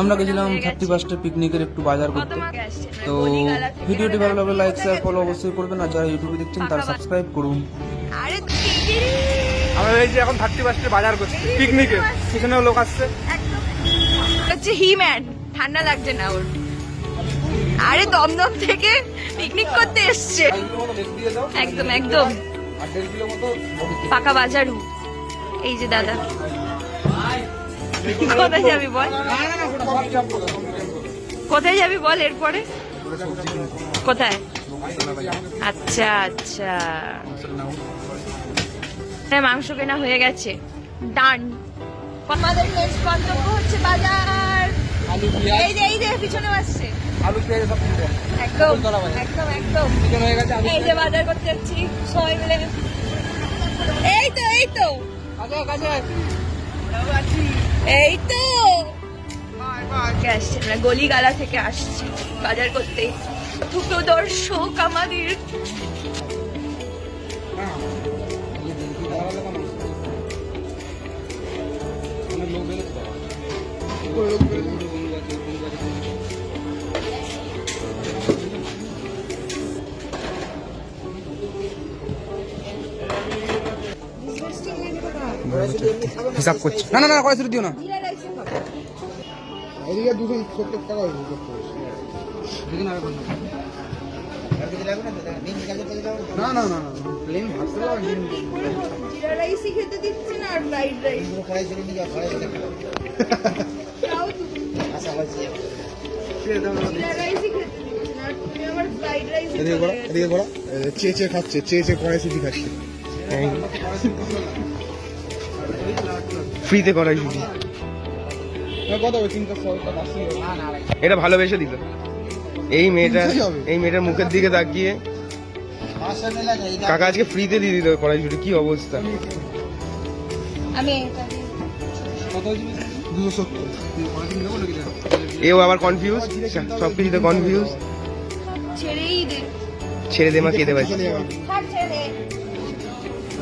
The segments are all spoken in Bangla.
আমরা গেছিলাম থার্টি ফার্স্টে পিকনিকের একটু বাজার করতে। তো ভিডিওটি ভালো লাগলে লাইক শেয়ার ফলো অবশ্যই করবেন। আর যারা ইউটিউবে দেখছেন তারা সাবস্ক্রাইব করুন। আমরা এই যে এখন থার্টি ফার্স্টে বাজার করছি পিকনিকে পিছনেও লোক আসছে। হচ্ছে হিম্যান ঠান্ডা লাগছে না ওর। আরে দমদম থেকে পিকনিক করতে এসছে। একদম একদম। পাকা বাজারু এই যে দাদা। কোথায় যাবি বল? কোথায় যাবি বল এরপরে? কোথায়? আচ্ছা আচ্ছা। হ্যাঁ মাংস কেনা হয়ে গেছে। ডান আমাদের নেক্সট গন্তব্য হচ্ছে বাজার। এই যে এই যে পিছনে আসছে। আলু পেঁয়াজ সব একদম তলা একদম একদম। হয়ে গেছে আলু এই যে বাজার করতে যাচ্ছি। সবাই মিলে। এই তো এই তো। কাছে কাছে এই তো। আসছে? আমরা গলিগালা থেকে আসছি বাজার করতে। দুটো দর্শক আমাদের। হিসাব করছি। না না না কয় দিও না। এদিকে দুশো সত্তর টাকা হয়েছে না না না না প্লেন ভাবতে জিরা রাইসই খেতে দিচ্ছে না আর ফ্রাইড রাইস। জিরা রাইসই খেতে দিচ্ছে না। আর তুমি আবার ফ্রাইড রাইস এদিকে করা এদিকে করা চেয়ে চেয়ে খাচ্ছে চেয়ে চেয়ে কড়াই সুজি খাচ্ছে ফ্রিতে আসি এটা ভালোবেসে দিল। এই মেয়েটা এই মেয়েটার মুখের দিকে তাকিয়ে কাকা আজকে ফ্রিতে দিয়ে দিল কড়াইশুটি কি অবস্থা? এও আবার কনফিউজ সব কিছুতে কনফিউজ ছেড়ে দে মা কেঁদে পাচ্ছি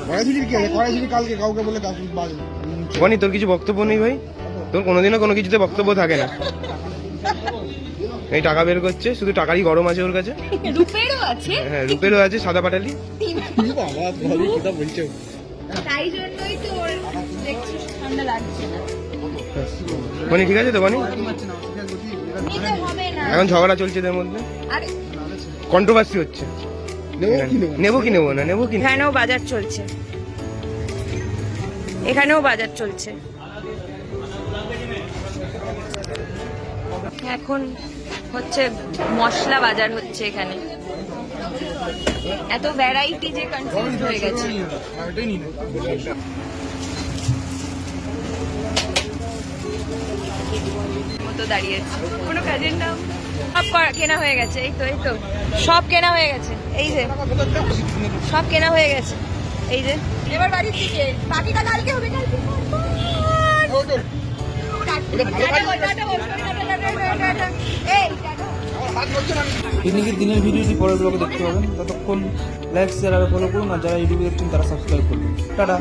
কি? আছে কালকে কাউকে বলে কাজ বাজে। বনি তোর কিছু বক্তব্য নেই ভাই? তোর কোনোদিনও কোনো কিছুতে বক্তব্য থাকে না। এই টাকা বের করছে শুধু টাকারই গরম আছে ওর কাছে। রূপেরও আছে? হ্যাঁ রূপেরও আছে সাদা পাটালি। বাবা ভাবি কি বলছে তাই জন্যই তো ওর দেখছিস ঠান্ডা লাগছে না। বনি ঠিক আছে তো বনি? নিতে হবে না। এখন ঝগড়া চলছে এদের মধ্যে। আরে। কন্ট্রোভার্সি হচ্ছে। নেব কি নেব? না নেব কি এখানেও বাজার চলছে। এখানেও বাজার চলছে। এখন হচ্ছে মশলা বাজার হচ্ছে এখানে। এত ভ্যারাইটি যে কনফিউজ হয়ে গেছে। মতো দাঁড়িয়েছে কোনো কাজের নাম সব করা- কেনা হয়ে গেছে এই তো এই তো। সব কেনা হয়ে গেছে এই যে। সব কেনা হয়ে গেছে এই যে। এবার বাড়ির দিকে। বাকিটা কালকে হবে কালকে। পিকনিকের দিনের ভিডিওটি পরের ব্লগে দেখতে পাবেন। ততক্ষণ লাইক শেয়ার আর ফলো করুন। আর যারা ইউটিউবে দেখছেন তারা সাবস্ক্রাইব করুন। টাটা।